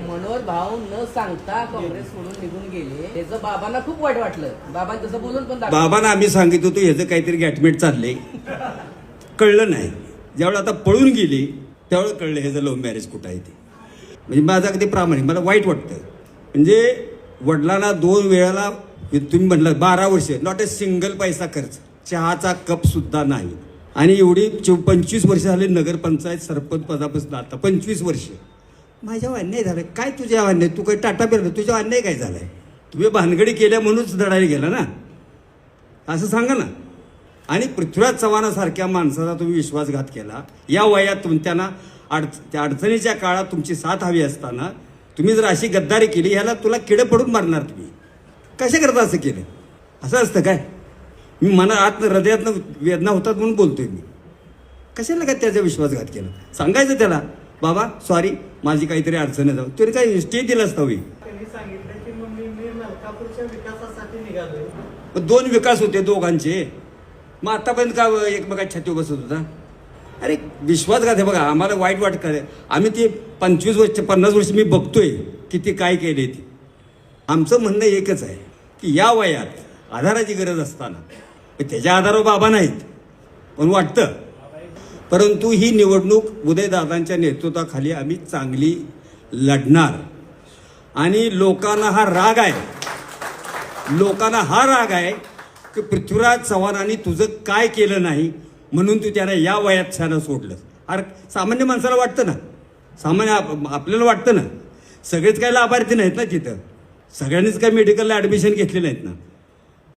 मनोहर भाऊ न सांगता काँग्रेस सोडून निघून गेले. त्याचं बाबांना खूप वाईट वाटलं. बाबांनी तसं बोलून पण दाखवलं. बाबांना आम्ही सांगित होतो ह्याचं काहीतरी गॅटमेट चाललंय. कळलं नाही. ज्यावेळेला आता पळून गेली त्यावेळेला कळलं ह्याचं लव्ह मॅरेज कुठं आहे ते. म्हणजे माझं अगदी प्रामाणिक मला वाईट वाटतं म्हणजे वडिलांना दोन वेळाला हे तुम्ही म्हणलं बारा वर्ष नॉट ए सिंगल पैसा खर्च. चहाचा कप सुद्धा नाही. आणि एवढी चो पंचवीस वर्ष झाले नगरपंचायत सरपंच पदापासून आता पंचवीस वर्ष. माझ्यावर अन्याय झालं काय तुझ्या अन्याय? तू काही टाटा पेरलं? तुझ्या अन्याय काय झालाय? तुम्ही भानगडी केल्या म्हणूनच दडायला गेला ना? असं सांगा ना. आणि पृथ्वीराज चव्हाणासारख्या माणसाचा तुम्ही विश्वासघात केला. या वयात तुम त्यांना अड त्या अडचणीच्या काळात तुमची साथ हवी असताना तुम्ही जर अशी गद्दारी केली ह्याला तुला किडे पडून मारणार तुम्ही. कशाकरता असं केलं? असं असतं काय? मी मना आत हृदयातनं वेदना होतात म्हणून बोलतोय मी. कशाला काय त्याचा विश्वासघात केला? सांगायचं त्याला बाबा सॉरी माझी काहीतरी अडचण जाऊ. तरी काय स्टे दिलं असतं दोन विकास होते दोघांचे. मग आतापर्यंत का एकमेकात छाती बसत होता? अरे विश्वासघात आहे बघा आम्हाला वाईट वाटत आहे आम्ही ते पंचवीस वर्ष पन्नास वर्ष मी बघतोय किती काय केले ते. आमचं म्हणणं एकच आहे की या वयात आधाराची गरज असताना त्याच्या आधारावर बाबा नाहीत. पण वाटतं परंतु ही निवडणूक उदयदादांच्या नेतृत्वाखाली आम्ही चांगली लढणार. आणि लोकांना हा राग आहे. लोकांना हा राग आहे की पृथ्वीराज चव्हाणांनी तुझं काय केलं नाही म्हणून तू त्याला या वयात छान सोडलं. अरे सामान्य माणसाला वाटतं ना? सामान्य आप- आपल्याला वाटतं ना? सगळेच काही लाभार्थी नाहीत ना तिथं? सगळ्यांनीच काही मेडिकलला ॲडमिशन घेतले नाहीत ना?